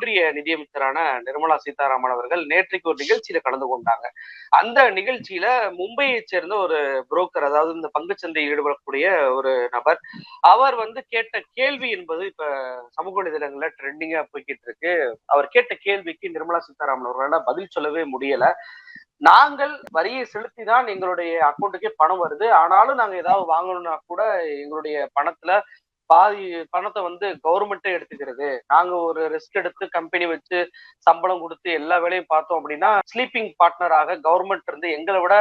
ஒன்றிய நிதியமைச்சரான நிர்மலா சீதாராமன் அவர்கள் நேற்றைக்கு ஒரு நிகழ்ச்சியில கலந்து கொண்டாங்க. அந்த நிகழ்ச்சியில மும்பையை சேர்ந்த ஒரு புரோக்கர் அதாவது இந்த பங்குச்சந்தையில் ஈடுபடக்கூடிய ஒரு நபர் அவர் வந்து கேட்ட கேள்வி என்பது இப்ப சமூக வலைதளங்கள்ல ட்ரெண்டிங்கா போய்கிட்டு இருக்கு. அவர் கேட்ட கேள்விக்கு நிர்மலா சீதாராமன் அவர்களால பதில் சொல்லவே முடியல. நாங்கள் வரியை செலுத்தி தான் எங்களுடைய அக்கௌண்ட்டுக்கே பணம் வருது. ஆனாலும் நாங்க ஏதாவது வாங்கணும்னா கூட எங்களுடைய பணத்துல பாதி பணத்தை வந்து கவர்மெண்ட்டே எடுத்துக்கிறது. நாங்க ஒரு ரிஸ்க் எடுத்து கம்பெனி வச்சு சம்பளம் கொடுத்து எல்லா வேலையும் பார்த்தோம் அப்படின்னா ஸ்லீப்பிங் பார்ட்னராக கவர்மெண்ட் இருந்து எங்களை விட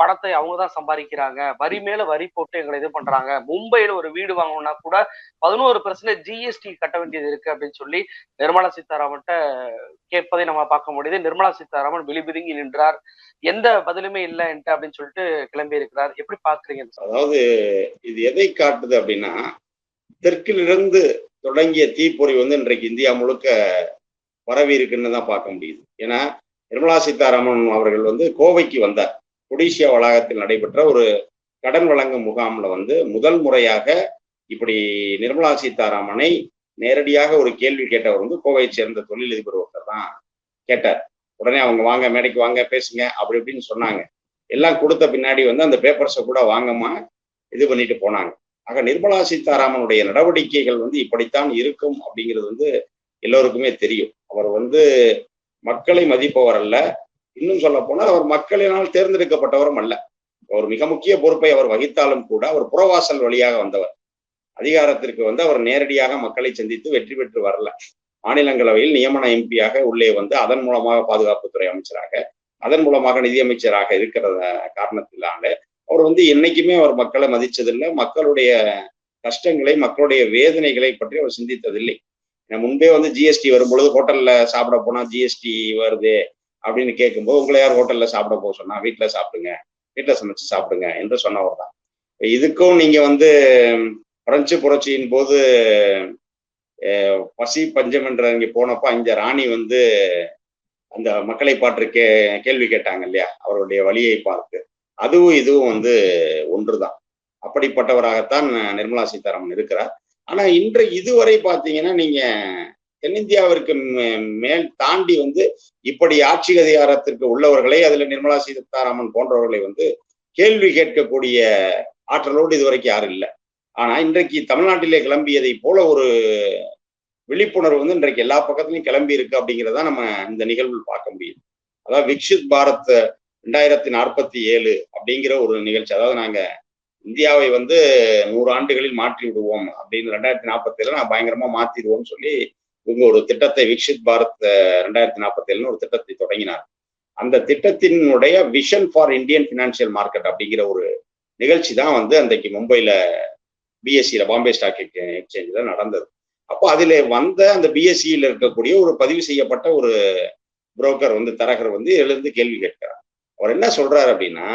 பணத்தை அவங்க தான் சம்பாதிக்கிறாங்க. வரி மேல வரி போட்டு எங்களை இது பண்றாங்க. மும்பையில ஒரு வீடு வாங்கணும்னா கூட பதினோரு பர்சன்டேஜ் ஜிஎஸ்டி கட்ட வேண்டியது இருக்கு அப்படின்னு சொல்லி நிர்மலா சீதாராமன்ட்ட கேட்பதை நம்ம பார்க்க முடியுது. நிர்மலா சீதாராமன் விழிபிதுங்கி நின்றார். எந்த பதிலுமே இல்லைன்ட்டு அப்படின்னு சொல்லிட்டு கிளம்பி இருக்கிறார். எப்படி பாக்குறீங்க அதாவது இது எதை காட்டுது அப்படின்னா தெற்கிலிருந்து தொடங்கிய தீப்பொறி வந்து இன்றைக்கு இந்தியா முழுக்க பரவி இருக்குன்னு தான் பார்க்க முடியுது. ஏன்னா நிர்மலா சீதாராமன் அவர்கள் வந்து கோவைக்கு வந்தார். கொடிசியா வளாகத்தில் நடைபெற்ற ஒரு கடன் வழங்கும் முகாம்ல வந்து முதல் முறையாக இப்படி நிர்மலா சீதாராமனை நேரடியாக ஒரு கேள்வி கேட்டவர் வந்து கோவையை சேர்ந்த தொழிலதிபர் ஒருத்தர் தான் கேட்டார். உடனே அவங்க வாங்க மேடைக்கு வாங்க பேசுங்க அப்படி இப்படின்னு சொன்னாங்க. எல்லாம் கொடுத்த பின்னாடி வந்து அந்த பேப்பர்ஸை கூட வாங்கம்மா இது பண்ணிட்டு போனாங்க. ஆக நிர்மலா சீதாராமனுடைய நடவடிக்கைகள் வந்து இப்படித்தான் இருக்கும் அப்படிங்கிறது வந்து எல்லோருக்குமே தெரியும். அவர் வந்து மக்களை மதிப்பவர் அல்ல. இன்னும் சொல்ல போனால் அவர் மக்களினால் தேர்ந்தெடுக்கப்பட்டவரும் அல்ல. ஒரு மிக முக்கிய பொறுப்பை அவர் வகித்தாலும் கூட அவர் புறவாசல் வழியாக வந்தவர். அதிகாரத்திற்கு வந்து அவர் நேரடியாக மக்களை சந்தித்து வெற்றி பெற்று வரல. மாநிலங்களவையில் நியமன எம்பியாக உள்ளே வந்து அதன் மூலமாக பாதுகாப்புத்துறை அமைச்சராக அதன் மூலமாக நிதியமைச்சராக இருக்கிற காரணத்தினால அவர் வந்து என்னைக்குமே அவர் மக்களை மதிச்சதில்லை. மக்களுடைய கஷ்டங்களை மக்களுடைய வேதனைகளை பற்றி அவர் சிந்தித்ததில்லை. முன்பே வந்து ஜிஎஸ்டி வரும்பொழுது ஹோட்டல்ல சாப்பிட போனா ஜிஎஸ்டி வருது அப்படின்னு கேட்கும்போது உங்களை யார் ஹோட்டல்ல சாப்பிட போக சொன்னா? வீட்டுல சாப்பிடுங்க. வீட்டுல சமைச்சு சாப்பிடுங்க என்று சொன்னவர் தான். இதுக்கும் நீங்க வந்து பிரெஞ்சு புரட்சியின் போது பசி பஞ்சம் என்ற இங்க போனப்போ அந்த ராணி வந்து அந்த மக்களை பாற்று கே கேள்வி கேட்டாங்க இல்லையா? அவருடைய வழியை பார்த்து. அதுவும் இதுவும் வந்து ஒன்றுதான். அப்படிப்பட்டவராகத்தான் நிர்மலா சீதாராமன் இருக்கிறார். ஆனா இன்று இதுவரை பாத்தீங்கன்னா நீங்க தென்னிந்தியாவிற்கு மேல் தாண்டி வந்து இப்படி ஆட்சி அதிகாரத்திற்கு உள்ளவர்களை அதுல நிர்மலா சீதாராமன் போன்றவர்களை வந்து கேள்வி கேட்கக்கூடிய ஆற்றலோடு இதுவரைக்கும் யாரும் இல்லை. ஆனா இன்றைக்கு தமிழ்நாட்டிலே கிளம்பியதை போல ஒரு விழிப்புணர்வு வந்து இன்றைக்கு எல்லா பக்கத்துலையும் கிளம்பி இருக்கு அப்படிங்கிறத நம்ம இந்த நிகழ்வில் பார்க்க முடியும் அதாவது விக்ஷித் பாரத் ரெண்டாயிரத்தி நாற்பத்தி ஏழு அப்படிங்கிற ஒரு நிகழ்ச்சி. அதாவது நாங்க இந்தியாவை வந்து நூறு ஆண்டுகளில் மாற்றி விடுவோம் அப்படின்னு ரெண்டாயிரத்தி நாற்பத்தி ஏழு நான் பயங்கரமா மாத்திடுவோம்னு சொல்லி இவங்க ஒரு திட்டத்தை விக்ஷித் பாரத் ரெண்டாயிரத்தி நாற்பத்தி ஏழுன்னு ஒரு திட்டத்தை தொடங்கினார். அந்த திட்டத்தினுடைய vision for Indian financial market அப்படிங்கிற ஒரு நிகழ்ச்சி தான் வந்து அன்றைக்கு மும்பையில பிஎஸ்சியில பாம்பே ஸ்டாக் எக்ஸ்சேஞ்சில் நடந்தது. அப்போ அதில் வந்த அந்த பிஎஸ்சியில் இருக்கக்கூடிய ஒரு பதிவு செய்யப்பட்ட ஒரு புரோக்கர் வந்து தரகர் வந்து எழுந்து கேள்வி கேட்கிறார். அவர் என்ன சொல்றாரு அப்படின்னா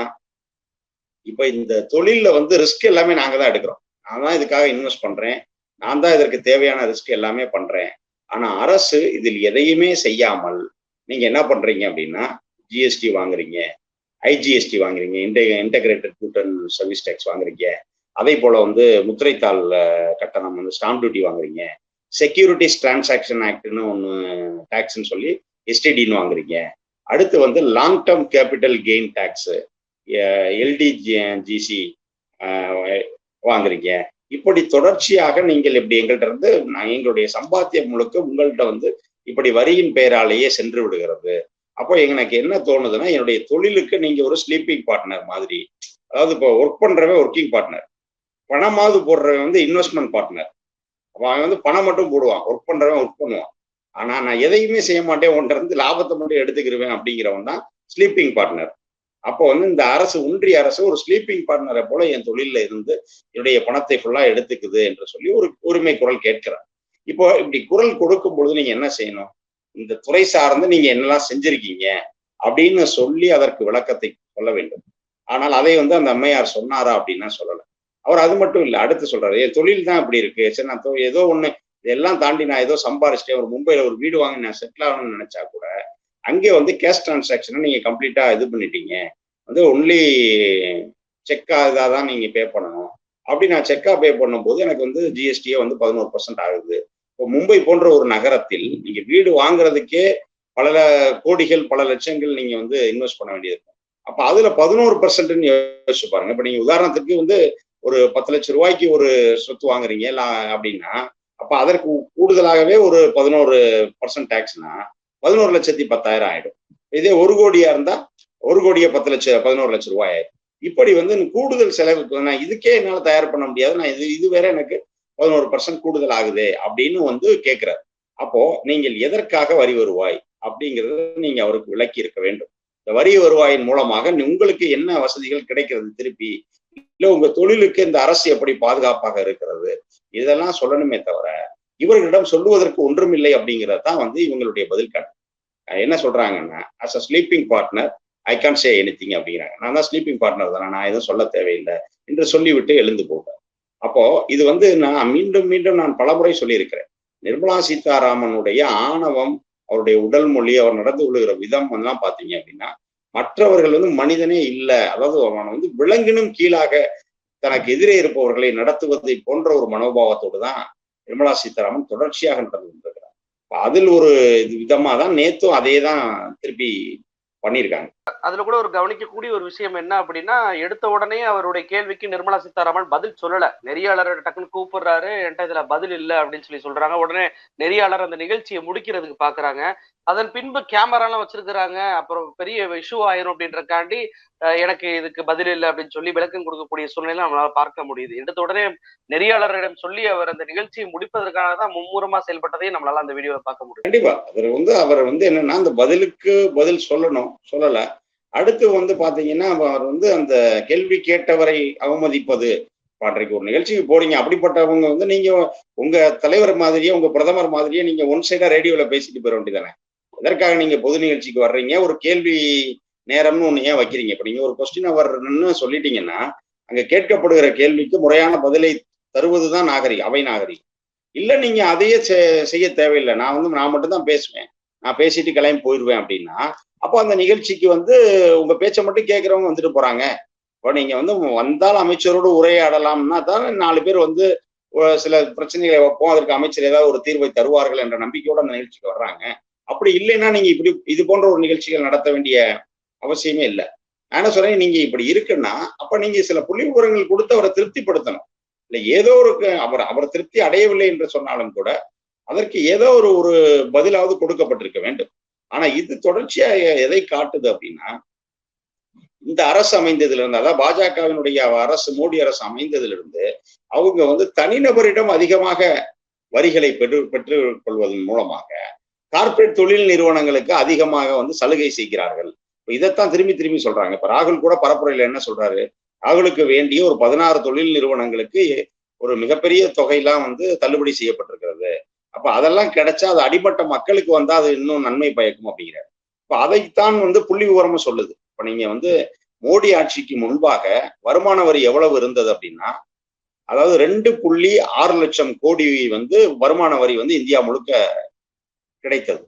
இப்ப இந்த தொழில்ல வந்து ரிஸ்க் எல்லாமே நாங்க தான் எடுக்கிறோம். நான் தான் இதுக்காக இன்வெஸ்ட் பண்றேன். நான் தான் இதற்கு தேவையான ரிஸ்க் எல்லாமே பண்றேன். ஆனா அரசு இதில் எதையுமே செய்யாமல் நீங்க என்ன பண்றீங்க அப்படின்னா ஜிஎஸ்டி வாங்குறீங்க ஐஜிஎஸ்டி வாங்குறீங்க இன்டெக இன்டகிரேட்டட் கூட்டல் அண்ட் சர்வீஸ் டேக்ஸ் வாங்குறீங்க. அதே போல வந்து முத்திரைத்தாள் கட்டணம் வந்து ஸ்டாம்ப் டியூட்டி வாங்குறீங்க. செக்யூரிட்டிஸ் டிரான்சாக்ஷன் ஆக்ட்னு ஒன்று டேக்ஸ்ன்னு சொல்லி எஸ்டிடின்னு வாங்குறீங்க. அடுத்து வந்து long term capital gain tax LTCG வாங்குறீங்க. இப்படி தொடர்ச்சியாக நீங்கள் இப்படி எங்கள்கிட்ட இருந்து எங்களுடைய சம்பாத்தியம் முழுக்க உங்கள்கிட்ட வந்து இப்படி வரியின் பெயராலேயே சென்று விடுகிறது. அப்போ எனக்கு என்ன தோணுதுன்னா என்னுடைய தொழிலுக்கு நீங்க ஒரு ஸ்லீப்பிங் பார்ட்னர் மாதிரி. அதாவது இப்போ ஒர்க் பண்றவன் ஒர்க்கிங் பார்ட்னர் பணமாவது போடுறவன் வந்து இன்வெஸ்ட்மெண்ட் பார்ட்னர் அவன் வந்து பணம் மட்டும் போடுவான். ஒர்க் பண்றவன் ஒர்க் பண்ணுவான். ஆனா நான் எதையுமே செய்ய மாட்டேன். உன்ட்ட இருந்து லாபத்தை மட்டும் எடுத்துக்கிருவேன் அப்படிங்கிறவன் தான் ஸ்லீப்பிங் பார்ட்னர் அப்போ வந்து இந்த அரசு ஒன்றிய அரசு ஒரு ஸ்லீப்பிங் பார்ட்னரை போல என் தொழில இருந்து என்னுடைய பணத்தை ஃபுல்லா எடுத்துக்குது என்று சொல்லி ஒரு உரிமை குரல் கேட்கிறார். இப்போ இப்படி குரல் கொடுக்கும் பொழுது நீங்க என்ன செய்யணும்? இந்த துறை சார்ந்து நீங்க என்னெல்லாம் செஞ்சிருக்கீங்க? அப்படின்னு சொல்லி அதற்கு விளக்கத்தை சொல்ல வேண்டும். ஆனால் அதை வந்து அந்த அம்மையார் சொன்னாரா அப்படின்னா சொல்லலை. அவர் அது மட்டும் இல்லை அடுத்து சொல்றாரு என் தொழில் தான் இப்படி இருக்கு. சரி நான் ஏதோ ஒண்ணு இதெல்லாம் தாண்டி நான் ஏதோ சம்பாரிச்சிட்டேன் ஒரு மும்பையில ஒரு வீடு வாங்கி நான் செட்டில் ஆகணும்னு நினைச்சா கூட அங்கே வந்து கேஷ் டிரான்சாக்ஷனை நீங்க கம்ப்ளீட்டா இது பண்ணிட்டீங்க. வந்து ஒன்லி செக்கா இதாக தான் நீங்க பே பண்ணணும். அப்படி நான் செக்கா பே பண்ணும்போது எனக்கு வந்து ஜிஎஸ்டியே வந்து பதினோரு பர்சன்ட் ஆகுது. இப்போ மும்பை போன்ற ஒரு நகரத்தில் நீங்க வீடு வாங்குறதுக்கே பல கோடிகள் பல லட்சங்கள் நீங்க வந்து இன்வெஸ்ட் பண்ண வேண்டியது இருக்கும் அப்ப அதுல பதினோரு பர்சன்ட்னு யோசிச்சு பாருங்க. இப்ப நீங்க உதாரணத்துக்கு வந்து ஒரு பத்து லட்சம் ரூபாய்க்கு ஒரு சொத்து வாங்குறீங்க இல்லை அப்படின்னா அப்ப அதற்கு கூடுதலாகவே ஒரு பதினோரு பர்சன்ட் டேக்ஸ்னா பதினோரு லட்சத்தி பத்தாயிரம் ஆயிடும். இதே ஒரு கோடியா இருந்தா ஒரு கோடியே பத்து லட்சம் பதினோரு லட்சம் ரூபாய் ஆயிடும். இப்படி வந்து கூடுதல் செலவுக்கு நான் இதுக்கே என்னால தயார் பண்ண முடியாது. நான் இது இது வேற எனக்கு பதினோரு பர்சன்ட் கூடுதல் ஆகுது அப்படின்னு வந்து கேட்கிறார் அப்போ நீங்கள் எதற்காக வரி வருவாய் அப்படிங்கிறத நீங்க அவருக்கு விளக்கி இருக்க வேண்டும். இந்த வரி வருவாயின் மூலமாக உங்களுக்கு என்ன வசதிகள் கிடைக்கிறது திருப்பி? இல்ல உங்க தொழிலுக்கு இந்த அரசு எப்படி பாதுகாப்பாக இருக்கிறது? இதெல்லாம் சொல்லணுமே தவிர இவர்களிடம் சொல்லுவதற்கு ஒன்றுமில்லை அப்படிங்கிறது தான் வந்து இவங்களுடைய பதில் கணக்கு. என்ன சொல்றாங்கன்னா as a sleeping partner I can say anything அப்படிங்கிறாங்க. நான் தான் ஸ்லீப்பிங் பார்ட்னர் தானே நான் எதுவும் சொல்ல தேவையில்லை என்று சொல்லிவிட்டு எழுந்து போவேன் அப்போ இது வந்து நான் மீண்டும் மீண்டும் நான் பலமுறை சொல்லியிருக்கிறேன். நிர்மலா சீதாராமனுடைய ஆணவம் அவருடைய உடல் மொழி அவர் நடந்து கொள்கிற விதம் எல்லாம் பார்த்தீங்க அப்படின்னா மற்றவர்கள் வந்து மனிதனே இல்லை. அதாவது அவன் வந்து விலங்கினும் கீழாக தனக்கு எதிரே இருப்பவர்களை நடத்துவதை போன்ற ஒரு மனோபாவத்தோடு தான் நிர்மலா சீதாராமன் தொடர்ச்சியாக நடந்து கொண்டிருக்கிறார். அதில் ஒரு விதமா தான் நேத்தும் அதே தான் திருப்பி பண்ணியிருக்காங்க. அதுல கூட ஒரு கவனிக்கக்கூடிய ஒரு விஷயம் என்ன அப்படின்னா எடுத்த உடனே அவருடைய கேள்விக்கு நிர்மலா சீதாராமன் பதில் சொல்லல. நெறியாளர் டக்குன்னு கூப்பிடுறாரு என்கிட்ட இதுல பதில் இல்லை அப்படின்னு சொல்லி சொல்றாங்க. உடனே நெறியாளர் அந்த நிகழ்ச்சியை முடிக்கிறதுக்கு பாக்குறாங்க. அதன் பின்பு கேமராலாம் வச்சிருக்கிறாங்க. அப்புறம் பெரிய இஷ்யூ ஆயிரும் அப்படின்றக்காண்டி எனக்கு இதுக்கு பதில் இல்லை அப்படின்னு சொல்லி விளக்கம் கொடுக்கக்கூடிய சூழ்நிலை நம்மளால பார்க்க முடியுது. எடுத்த உடனே நெறியாளரிடம் சொல்லி அவர் அந்த நிகழ்ச்சியை முடிப்பதற்காக தான் மும்முரமா செயல்பட்டதையும் நம்மளால அந்த வீடியோவை பார்க்க முடியும் கண்டிப்பா. அவர் வந்து அவர் வந்து என்னன்னா அந்த பதிலுக்கு பதில் சொல்லணும் சொல்லல. அடுத்து வந்து பாத்தீங்கன்னா அவர் வந்து அந்த கேள்வி கேட்டவரை அவமதிப்பது. அன்றைக்கு ஒரு நிகழ்ச்சிக்கு போறீங்க அப்படிப்பட்டவங்க வந்து நீங்க உங்க தலைவர் மாதிரியே உங்க பிரதமர் மாதிரியே நீங்க ஒன் சைடா ரேடியோல பேசிட்டு போயிட வேண்டியதானே எதற்காக நீங்க பொது நிகழ்ச்சிக்கு வர்றீங்க. ஒரு கேள்வி நேரம்னு ஒண்ணு ஏன் வைக்கிறீங்க? இப்ப நீங்க ஒரு கொஸ்டின் அவர்னு சொல்லிட்டீங்கன்னா அங்க கேட்கப்படுகிற கேள்விக்கு முறையான பதிலை தருவதுதான் நாகரிகம் அவை நாகரிகம். இல்ல நீங்க அதையே செய்ய தேவையில்லை. நான் வந்து நான் மட்டும் தான் பேசுவேன். நான் பேசிட்டு கிளம்பி போயிடுவேன் அப்படின்னா அப்போ அந்த நிகழ்ச்சிக்கு வந்து உங்க பேச்சை மட்டும் கேட்கறவங்க வந்துட்டு போறாங்க. இப்போ நீங்க வந்து வந்தால் அமைச்சரோடு உரையாடலாம்னா தான் நாலு பேர் வந்து சில பிரச்சனைகளை வைப்போம். அதற்கு அமைச்சர் ஏதாவது ஒரு தீர்வை தருவார்கள் என்ற நம்பிக்கையோட அந்த நிகழ்ச்சிக்கு வர்றாங்க. அப்படி இல்லைன்னா நீங்க இப்படி இது போன்ற ஒரு நிகழ்ச்சிகள் நடத்த வேண்டிய அவசியமே இல்லை. நான் என்ன சொல்றேன் நீங்க இப்படி இருக்குன்னா அப்ப நீங்க சில புள்ளி விவரங்கள் கொடுத்து அவரை திருப்திப்படுத்தணும். இல்ல ஏதோ ஒரு அவர் அவர் திருப்தி அடையவில்லை என்று சொன்னாலும் கூட அதற்கு ஏதோ ஒரு ஒரு பதிலாவது கொடுக்கப்பட்டிருக்க வேண்டும். ஆனா இது தொடர்ச்சியா எதை காட்டுது அப்படின்னா இந்த அரசு அமைந்ததுல இருந்து அதாவது பாஜகவினுடைய அரசு மோடி அரசு அமைந்ததுல இருந்து அவங்க வந்து தனிநபரிடம் அதிகமாக வரிகளை பெற்று பெற்றுக் கொள்வதன் மூலமாக கார்ப்பரேட் தொழில் நிறுவனங்களுக்கு அதிகமாக வந்து சலுகை செய்கிறார்கள். இதைத்தான் திரும்பி திரும்பி சொல்றாங்க. இப்ப ராகுல் கூட பரப்புரையில என்ன சொல்றாரு? ராகுலுக்கு வேண்டிய ஒரு பதினாறு தொழில் நிறுவனங்களுக்கு ஒரு மிகப்பெரிய தொகையெல்லாம் வந்து தள்ளுபடி செய்யப்பட்டிருக்கிறது. அப்ப அதெல்லாம் கிடைச்சா அது அடிப்பட்ட மக்களுக்கு வந்தா அது இன்னும் நன்மை பயக்கும் அப்படிங்கிறார். இப்ப அதைத்தான் வந்து புள்ளி விவரமா சொல்லுது. இப்ப நீங்க வந்து மோடி ஆட்சிக்கு முன்பாக வருமான வரி எவ்வளவு இருந்தது அப்படின்னா அதாவது ரெண்டு புள்ளி ஆறு லட்சம் கோடி வந்து வருமான வரி வந்து இந்தியா முழுக்க கிடைத்தது.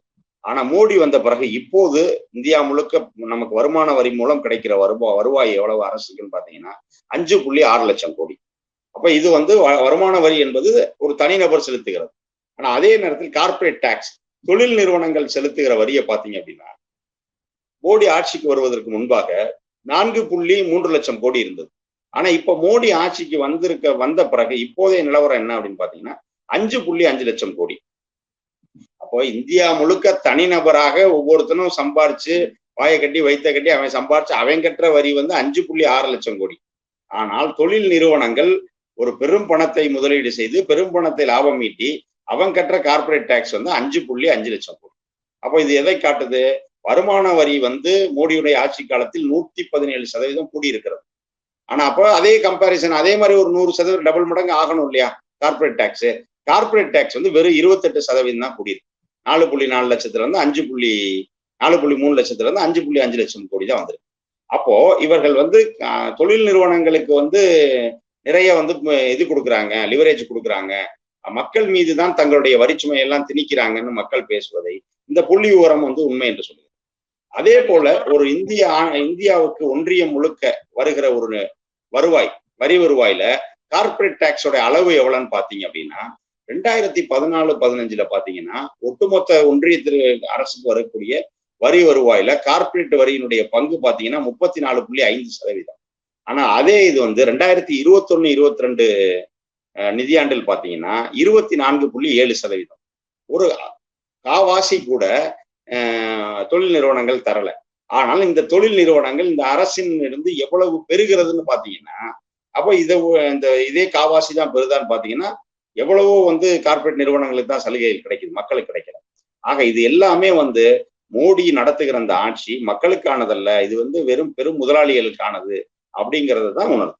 ஆனா மோடி வந்த பிறகு இப்போது இந்தியா முழுக்க நமக்கு வருமான வரி மூலம் கிடைக்கிற வருவா வருவாய் எவ்வளவு அரசுக்குன்னு பாத்தீங்கன்னா அஞ்சு புள்ளி ஆறு லட்சம் கோடி. அப்ப இது வந்து வருமான வரி என்பது ஒரு தனிநபர் செலுத்துகிறது. ஆனா அதே நேரத்தில் கார்பரேட் டாக்ஸ் தொழில் நிறுவனங்கள் செலுத்துகிற வரியை பாத்தீங்க அப்படின்னா மோடி ஆட்சிக்கு வருவதற்கு முன்பாக நான்கு புள்ளி மூன்று லட்சம் கோடி இருந்தது. ஆனா இப்ப மோடி ஆட்சிக்கு வந்திருக்க வந்த பிறகு இப்போதைய நிலவரம் என்ன அப்படின்னு பாத்தீங்கன்னா அஞ்சு புள்ளி அஞ்சு லட்சம் கோடி. அப்போ இந்தியா முழுக்க தனிநபராக ஒவ்வொருத்தனும் சம்பாரிச்சு வாயை கட்டி வைத்த கட்டி அவன் சம்பாரிச்சு அவன் கட்டுற வரி வந்து அஞ்சு புள்ளி ஆறு லட்சம் கோடி. ஆனால் தொழில் நிறுவனங்கள் ஒரு பெரும் பணத்தை முதலீடு செய்து பெரும் பணத்தை லாபம் ஈட்டி அவன் கட்டுற கார்பரேட் டேக்ஸ் வந்து அஞ்சு புள்ளி அஞ்சு லட்சம் கோடி. அப்போ இது எதை காட்டுது? வருமான வரி வந்து மோடியுடைய ஆட்சி காலத்தில் நூத்தி பதினேழு சதவீதம் கூடியிருக்கிறது. ஆனா அப்போ அதே கம்பாரிசன் அதே மாதிரி ஒரு நூறு சதவீதம் டபுள் மடங்கு ஆகணும் இல்லையா? கார்பரேட் டேக்ஸ் கார்பரேட் டேக்ஸ் வந்து வெறும் இருபத்தெட்டு சதவீதம் தான் கூடியிருக்கு. நாலு புள்ளி நாலு லட்சத்துல இருந்து அஞ்சு புள்ளி நாலு புள்ளி மூணு லட்சத்துல இருந்து அஞ்சு புள்ளி அஞ்சு லட்சம் கோடி தான் வந்திருக்கு. அப்போ இவர்கள் வந்து தொழில் நிறுவனங்களுக்கு வந்து நிறைய வந்து இது கொடுக்குறாங்க லிவரேஜ் கொடுக்குறாங்க. மக்கள் மீது தான் தங்களுடைய வரிச்சுமை எல்லாம் திணிக்கிறாங்கன்னு மக்கள் பேசுவதை இந்த புள்ளி விவரம் வந்து உண்மை என்று சொல்லுது. அதே போல ஒரு இந்திய இந்தியாவுக்கு ஒன்றியம் முழுக்க வருகிற ஒரு வருவாய் வரி வருவாயில கார்பரேட் டாக்ஸோட அளவு எவ்வளவுன்னு பாத்தீங்க அப்படின்னா ரெண்டாயிரத்தி பதினாலு பதினஞ்சுல பாத்தீங்கன்னா ஒட்டுமொத்த ஒன்றியத்திற்கு அரசுக்கு வரக்கூடிய வரி வருவாயில கார்ப்பரேட் வரியினுடைய பங்கு பாத்தீங்கன்னா முப்பத்தி நாலு புள்ளி ஐந்து சதவீதம். ஆனா அதே இது வந்து ரெண்டாயிரத்தி இருபத்தொன்னு இருபத்தி ரெண்டு நிதியாண்டில் பாத்தீங்கன்னா இருபத்தி நான்கு புள்ளி ஏழு சதவீதம். ஒரு காவாசி கூட தொழில் நிறுவனங்கள் தரல. ஆனால் இந்த தொழில் நிறுவனங்கள் இந்த அரசின் இருந்து எவ்வளவு பெறுகிறதுன்னு பாத்தீங்கன்னா அப்ப இதை இந்த இதே காவாசி தான் பெறுதான்னு பாத்தீங்கன்னா எவ்வளவோ வந்து கார்ப்பரேட் நிறுவனங்களுக்கு தான் சலுகைகள் கிடைக்குது மக்களுக்கு கிடைக்கல. ஆக இது எல்லாமே வந்து மோடி நடத்துகிற அந்த ஆட்சி மக்களுக்கானதல்ல இது வந்து வெறும் பெரும் முதலாளிகளுக்கானது அப்படிங்கறத தான் உணர்வு